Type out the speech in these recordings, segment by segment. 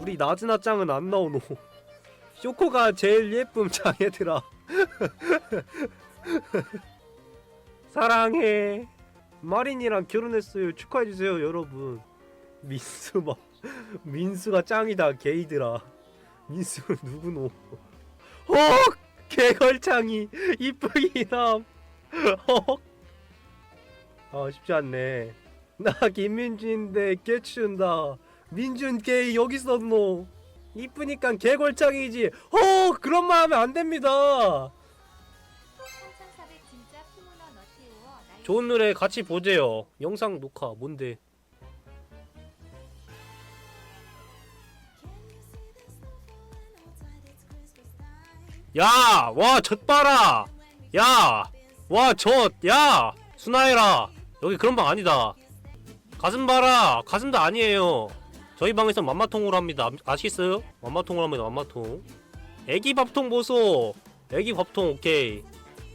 우리 나즈나 짱은 안 나오노. 쇼코가 제일 예쁨 짱얘들아. 사랑해. 마린이랑 결혼했어요. 축하해주세요 여러분. 민수 막 민수가 짱이다 게이들아. 민수 누구노? 헉! 개걸창이 이쁘기남 헉! 아 쉽지 않네. 나 김민주인데 깨치운다 민준 게이 여기 있었노 이쁘니까 개걸창이지 어 그런 말 하면 안 됩니다 3400 진짜 피문어 너티우어 나이 좋은 노래 같이 보재요 영상 녹화 뭔데 야! 와, 젖 봐라! 야! 와, 젖! 야! 순아해라! 여기 그런 방 아니다. 가슴 봐라! 가슴도 아니에요. 저희 방에서 맘마통으로 합니다. 아- 아시겠어요? 맘마통으로 합니다, 맘마통. 애기 밥통 보소! 애기 밥통 오케이.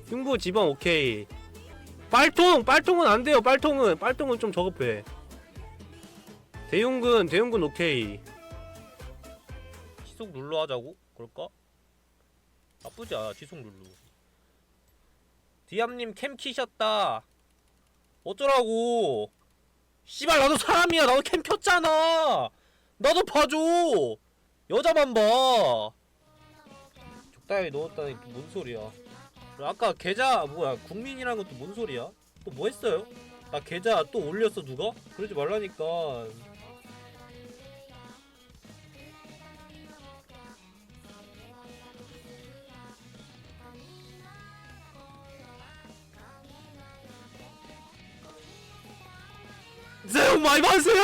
흉부 지방 오케이. 빨통! 빨통은 안 돼요, 빨통은! 빨통은 좀 저급해. 대흉근, 대흉근 오케이. 시속 눌러 하자고? 그럴까? 나쁘지 않아 지속 룰루 디암님 캠 키셨다 어쩌라고 씨발 나도 사람이야. 나도 캠 켰잖아. 나도 봐줘. 여자만 봐. 적당히 넣었다니 뭔 소리야. 아까 계좌 뭐야 국민이라는 것도 뭔 소리야? 또 뭐 했어요? 나 계좌 또 올렸어 누가? 그러지 말라니까 새해 복 많이 받으세요!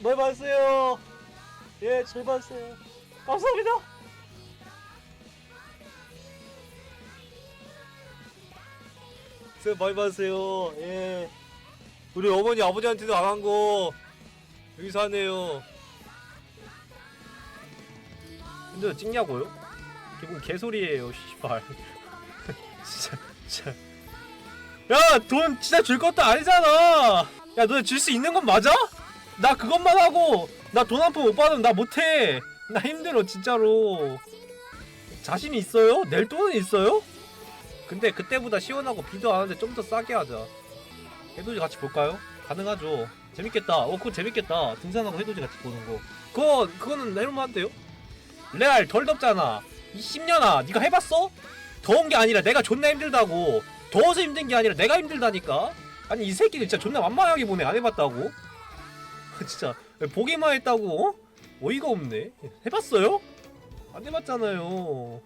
많이 받으세요! 예, 잘 받으세요. 감사합니다! 새해 복 많이 받으세요. 예. 우리 어머니 아버지한테도 안 한 거 여기서 하네요. 근데 찍냐고요? 기본 개소리예요, 씨발. 진짜. 야, 돈 진짜 줄 것도 아니잖아. 야, 너 줄 수 있는 건 맞아? 나 그것만 하고 나 돈 한 푼 못 받으면 나 못해. 나 힘들어 진짜로. 자신 있어요? 낼 돈은 있어요? 근데 그때보다 시원하고 비도 안 하는데 좀 더 싸게 하자. 해돋이 같이 볼까요? 가능하죠. 재밌겠다. 어, 그거 재밌겠다. 등산하고 해돋이 같이 보는 거. 그거 그거는 돼요? 레알 덜 덥잖아. 이 10년아, 네가 해봤어? 더운 게 아니라 내가 존나 힘들다고. 더워서 힘든 게 아니라 내가 힘들다니까. 아니 이 새끼 진짜 존나 만만하게 보네. 안 해봤다고? 진짜 보기만 했다고? 어? 어이가 없네. 해봤어요? 안 해봤잖아요.